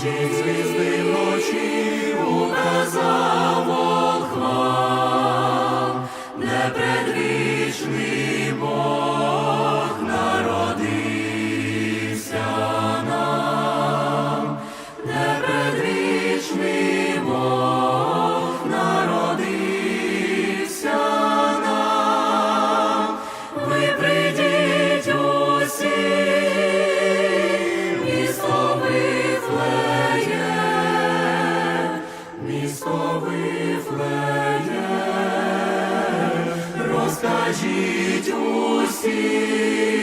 Свіжі звізди вночі указав. батько вифлеє, розкажіть усім.